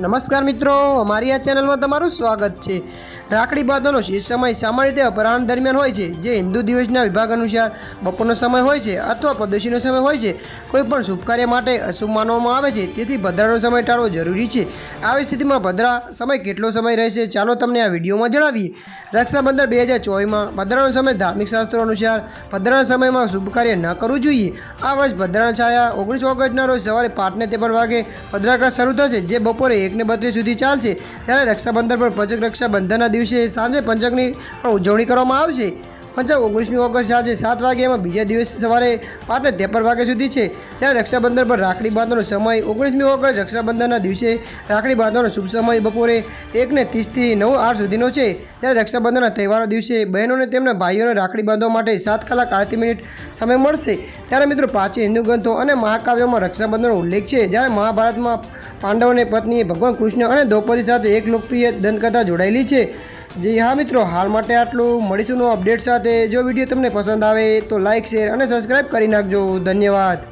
નમસ્કાર મિત્રો, અમારી આ ચેનલમાં તમારું સ્વાગત છે. રાખડી બાંધવાનો શેષ સમય સામાન્ય રીતે અપરાહ્ન દરમિયાન હોય છે. જે હિન્દુ દિવસના વિભાગ અનુસાર બપોરનો સમય હોય છે અથવા પદોશીનો સમય હોય છે. કોઈ પણ શુભ કાર્ય માટે અશુભ માનવામાં આવે છે. તેથી ભદ્રાનો સમય ટાળવો જરૂરી છે. આવી સ્થિતિમાં ભદ્રા સમય કેટલો સમય રહેશે ચાલો તમને આ વિડીયોમાં જણાવીએ. રક્ષાબંધન બે હજાર ચોવીસમાં ભદ્રાનો સમય ધાર્મિક શાસ્ત્રો અનુસાર ભદ્રાના સમયમાં શુભ કાર્ય ન કરવું જોઈએ. આ વર્ષ ભદ્રાના છાયા ઓગણીસ ઓગસ્ટના રોજ સવારે પાંચને ત્રેપન વાગે ભદ્રાકાશ શરૂ થશે. જે બપોરે એકને બત્રીસ સુધી ચાલશે. ત્યારે રક્ષાબંધન પર પંચક રક્ષાબંધનના દિવસે સાંજે પંચકની પણ ઉજવણી કરવામાં આવશે. પંચક ઓગણીસમી ઓગસ્ટ સાંજે સાત વાગ્યામાં બીજા દિવસે સવારે પાંચને ત્રેપન વાગ્યા સુધી છે, ત્યારે રક્ષાબંધન પર રાખડી બાંધવાનો સમય ઓગણીસમી ઓગસ્ટ રક્ષાબંધનના દિવસે રાખડી બાંધવાનો શુભ સમય બપોરે એકને ત્રીસથી નવ આઠ સુધીનો છે, ત્યારે રક્ષાબંધનના તહેવારો દિવસે બહેનોને તેમના ભાઈઓને રાખડી બાંધવા માટે સાત કલાક આડતી મિનિટ સમય મળશે. ત્યારે મિત્રો પ્રાચીન હિન્દુ ગ્રંથો અને મહાકાવ્યોમાં રક્ષાબંધનનો ઉલ્લેખ છે, જ્યારે મહાભારતમાં પાંડવોની પત્નીએ ભગવાન કૃષ્ણ અને દ્રૌપદી સાથે એક લોકપ્રિય દંતકથા જોડાયેલી છે. જી હા મિત્રો, હાલ માટે આટલું. મળીશું અપડેટ સાથે. જો વીડિયો તમને પસંદ આવે તો લાઇક શેર અને સબસ્ક્રાઈબ કરી નાખજો. ધન્યવાદ.